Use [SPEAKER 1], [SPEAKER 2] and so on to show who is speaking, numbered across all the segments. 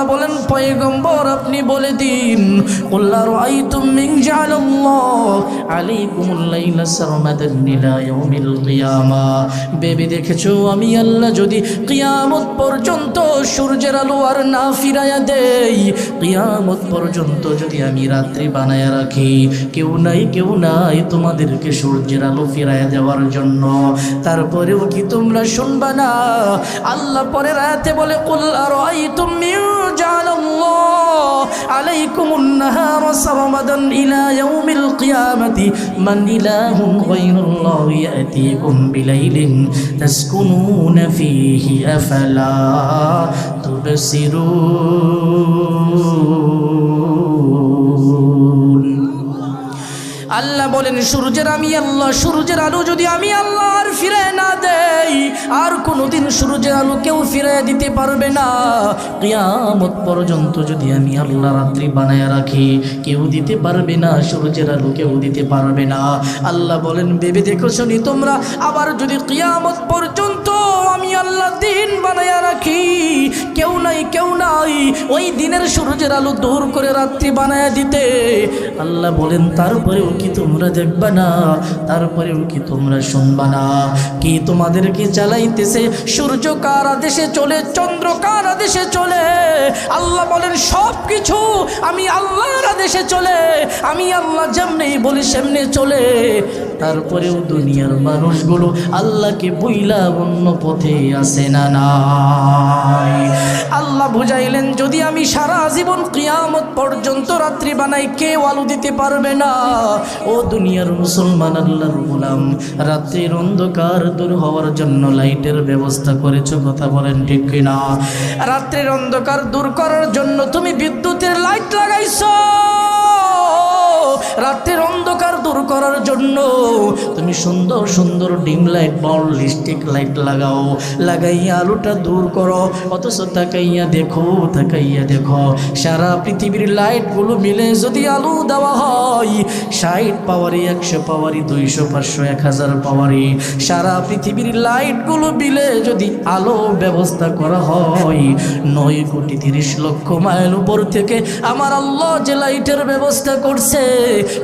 [SPEAKER 1] আল্লাহ বলেন, পয়গম্বর, আপনি বলে দিন, কুল্লা রাআইতুম মিন জাআলাল্লাহ আলাইকুমুল লাইলা বেবি দেখেছ, আমি আল্লাহ যদি কিয়ামত পর্যন্ত সূর্যের আলো আর না ফিরায়া দেই, কিয়ামত পর্যন্ত যদি আমি রাত্রি বানায়া রাখি, কেউ নাই কেউ নাই তোমাদেরকে সূর্যের আলো ফিরায়া দেওয়ার জন্য। তারপরেও কি তোমরা শুনবা না? আল্লাহ পরে রাতে বলে কুল আর তুমি عليكم النهار سرمدا إلى يوم القيامة من إله غير الله يأتيكم بليل تسكنون فيه أفلا تبصرون আল্লাহ বলেন সূর্যের আমি আল্লাহ সূর্যের আলো যদি আমি আল্লাহ আর ফিরে না আর কোনোদিন সূর্যের আলো কেউ ফিরে দিতে পারবে না। কিয়ামত পর্যন্ত যদি আমি আল্লাহ রাত্রি বানায় রাখি, কেউ দিতে পারবে না, সূর্যের আলো কেউ দিতে পারবে না। আল্লাহ বলেন, ভেবে দেখো শুনি তোমরা, আবার যদি কিয়ামত পর্যন্ত আল্লাহ দিন বানাইয়া রাখি। কেউ নাই কেউ নাই। ওই দিনের সূর্যের আলো দূর করে রাত্রি বানায়া দিতে। আল্লাহ বলেন, তারপরেও কি তোমরা দেখবা না? তারপরেও কি তোমরা শুনবা না? কি তোমাদেরকে চালাইতেছে? সূর্য কার আদেশে চলে? চন্দ্র কার আদেশে চলে? আল্লাহ বলেন সব কিছু আমি আল্লাহর আদেশে চলে। আমি আল্লাহ যেমনি বলি সেমনি চলে। তারপরেও দুনিয়ার মানুষগুলো আল্লাহকে বইলা অন্য পথে আসে না, নাই। আল্লাহ বুঝাইলেন, যদি আমি সারা জীবন কিয়ামত পর্যন্ত রাত্রি বানাই, কেউ আলো দিতে পারবে না। ও দুনিয়ার মুসলমান, আল্লাহর গোলাম, রাত্রির অন্ধকার দূর হওয়ার জন্য লাইটের ব্যবস্থা করেছ, কথা বলেন ঠিক কিনা? রাত্রির অন্ধকার দূর করার জন্য তুমি বিদ্যুতের লাইট লাগাইছো। করার জন্য। তুমি সুন্দর সুন্দর ডিম লাইট বল লিস্টিক লাইট লাগাও, লাগাইয়া আলোটা দূর করো। অথচ তাকাইয়া দেখো তাকাইয়া দেখো, সারা পৃথিবীর লাইটগুলো মিলে যদি আলো দেওয়া হয়, ষাট পাওয়ারি একশো পাওয়ারি দুইশো, পাঁচশো, এক হাজার পাওয়ারি সারা পৃথিবীর লাইটগুলো মিলে যদি আলো ব্যবস্থা করা হয়, নয় কোটি তিরিশ লক্ষ মাইল উপর থেকে আমার আল্লাহ যে লাইটের ব্যবস্থা করছে,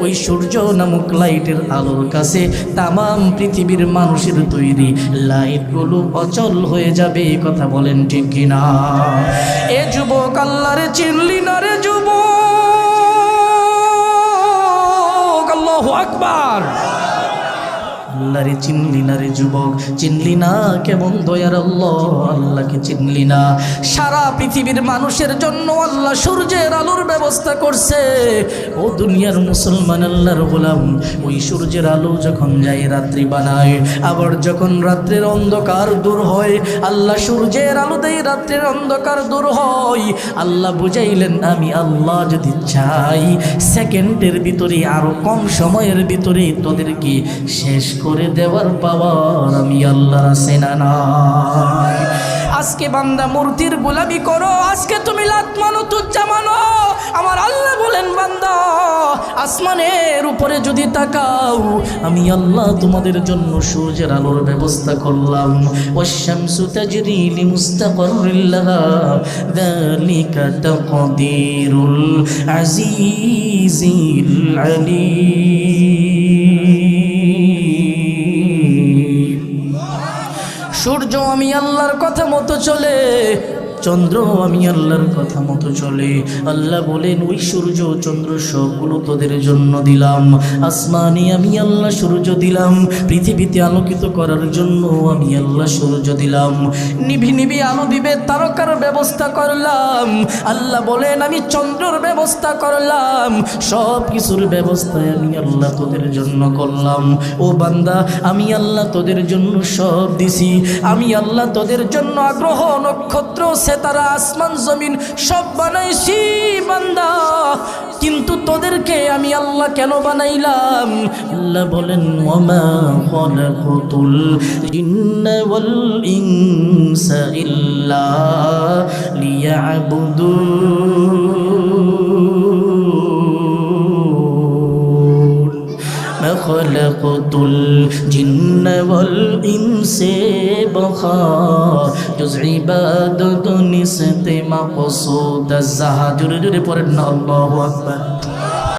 [SPEAKER 1] ওই সূর্য নামক লাইটের আলোর কাছে তামাম পৃথিবীর মানুষের তৈরি লাইটগুলো অচল হয়ে যাবে এই কথা বলেন ঠিক কিনা? এ যুবক আল্লাহরে চিনলি না রে যুব আল্লাহ আকবার। আল্লাহরে চিনলি না রে যুবক, চিনলি না কেমন দয়ার আল্লাহ? আল্লাহকে চিনলি না। সারা পৃথিবীর মানুষের জন্য আল্লাহ সূর্যের আলোর ব্যবস্থা করছে। ও দুনিয়ার মুসলমান আল্লাহর গোলাম, ওই সূর্যের আলো যখন যায়, রাত্রি বানায়, আবার যখন রাত্রের অন্ধকার দূর হয়, আল্লাহ সূর্যের আলো দেয়, রাত্রের অন্ধকার দূর হয়। আল্লাহ বুঝাইলেন, আমি আল্লাহ যদি চাই, সেকেন্ডের ভিতরে আরও কম সময়ের ভিতরে তোদেরকে শেষ করে দেওয়ার পাওয়ার আমি আল্লাহ সেনা নাই। আজকে বান্দা মূর্তির গোলামি করো, আজকে তুমি লাত মানো তুচ্চা মানো। আমার আল্লাহ বলেন, বান্দা, আসমানের উপরে যদি তাকাও, আমি আল্লাহ তোমাদের জন্য সূর্যের আলোর ব্যবস্থা করলাম। ওয়াশামসু তাজরি লিমুস্তাকাররিল লাহা, যালিকা তাকদীরুল আজিজিল আলীম। সূর্য আমি আল্লাহর কথা মতো চলে, চন্দ্র আমি আল্লাহর কথা মতো চলে। আল্লাহ বলেন, ওই সূর্য চন্দ্র সবগুলো তোদের জন্য দিলাম। আসমানি আমি আল্লাহ সূর্য দিলাম। পৃথিবীতে আলোকিত করার জন্য আমি আল্লাহ সূর্য দিলাম। নিভি নিভি আলো দিবে, তারকার ব্যবস্থা করলাম। আল্লাহ বলেন, আমি চন্দ্রর ব্যবস্থা করলাম। সব কিছুর ব্যবস্থায় আমি আল্লাহ তোদের জন্য করলাম। ও বান্দা, আমি আল্লাহ তোদের জন্য সব দিছি। আমি আল্লাহ তোদের জন্য আগ্রহ, নক্ষত্র, সেতারা, আসমান, জমিন, সব বানাইছি, বান্দা। কিন্তু তোদেরকে আমি আল্লাহ কেন বানাইলাম? আল্লাহ বলেন ওয়ামা খলাকুতুল জিন্না ওয়াল খলকতুল জিন্ন ওয়াল বখা ইবাদত নিসতে মাকসুদ জাহা জুরে জুরে